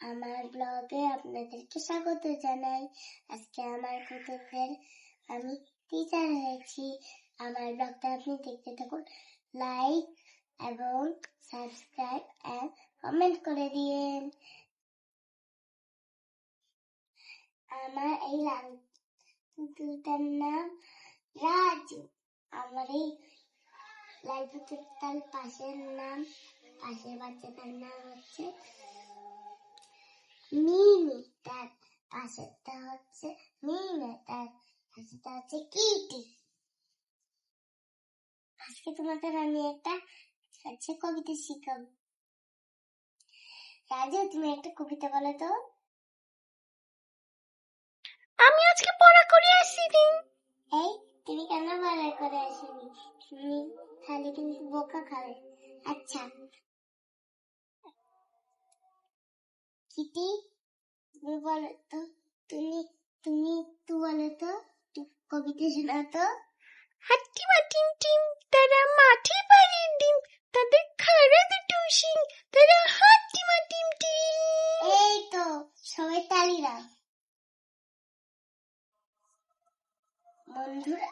আমার ব্লগে আপনাদেরকে স্বাগত জানাই। আজকে আমার পুতুলদের আমি টিচার হয়েছি। আমার ব্লগটা আপনি দেখতে থাকুন। লাইক এবং সাবস্ক্রাইব এন্ড কমেন্ট করে দিয়েন। আমার এই লাল পুতুলটার নাম রাজু। আমার এই লাল পুতুলটার পাশের নাম পাশের বাচ্চাটার নাম হচ্ছে মিনি তার পাশেরটা হচ্ছে মিনা তার পাশেরটা হচ্ছে কিটি আজকে তোমাদের আমি একটা হচ্ছে কবিতা শিখাবো রাজু তুমি একটা কবিতা বলো তো আমি আজকে পড়া করে আসিনি এই তুমি কেন বলা করে আসেনি তাহলে কিন্তু বোকা খাবে আচ্ছা। কিটি তুমি বলো তো তুমি তুমি একটু বলো তো কবিতা শোনা তো। হাট্টি মাটিম টিম তারা মাঠে পারে ডিম তাদের খাড়া দুটো শিং তারা হাট্টি মাটিম টিম এই তো সবাই তালি দাও। বন্ধুরা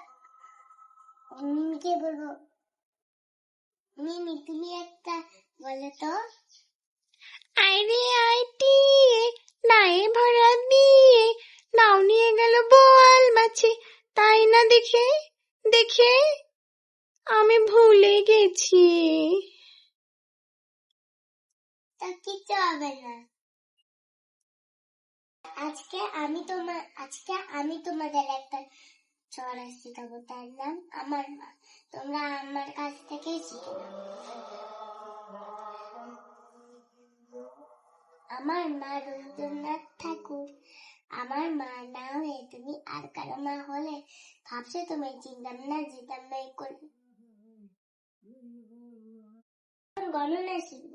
মিমিকে বলব মিমি তুমি একটা বলো তো। আইরে আইটি নায়ে ভরা দিয়ে নাও নিয়ে গেল বোয়াল মাছে। তাই না দেখে? দেখে? আমি ভুলে গেছি। তা কিচ্ছু হবে না। আজকে আমি তোমার আজকে আমি তোমাদের একটা চড়া শেখাবো তার নাম আমার মা তোমরা আমার কাছ থেকে শিখে আমার মা রবীন্দ্রনাথ ঠাকুর, আমার মা না হয়ে তুমি আর কারও মা হলে ভাবছ তুমি চিনতাম না যেতাম না করে গণনা শিখব?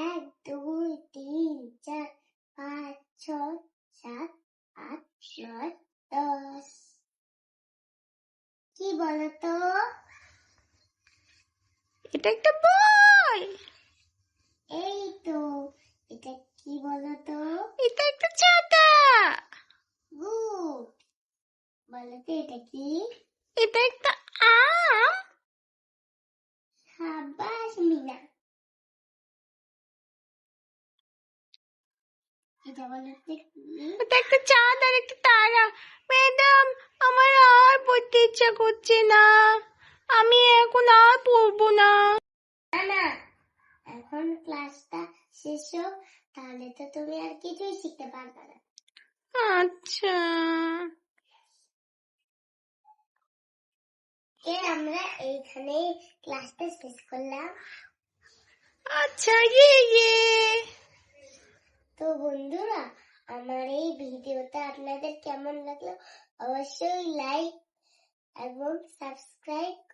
এক, দুই, তিন, চার, পাঁচ, ছয়, সাত, আট, নয় কি বলতো? এটা একটা বই এই তো এটা কি বলতো? এটা একটা ছাতা গুড। বলতো এটা কি? এটা একটা আম! সাবাস মিনা এটা বলতো কি? এটা একটা চাঁদ আর একটা তারা। পড়তে ইচ্ছা করছে না। আমি এখন আর পড়ব না। এখন ক্লাসটা শেষ হোক তাহলে তো তুমি আর কিছুই শিখতে পারবে না। আচ্ছা। আমরা ক্লাসটা শেষ করলাম? আচ্ছা ইয়ে ইয়ে। তো বন্ধুরা আমার এই ভিডিওটা আপনাদের কেমন লাগল? অবশ্যই লাইক এবং সাবস্ক্রাইব করে দিয়ে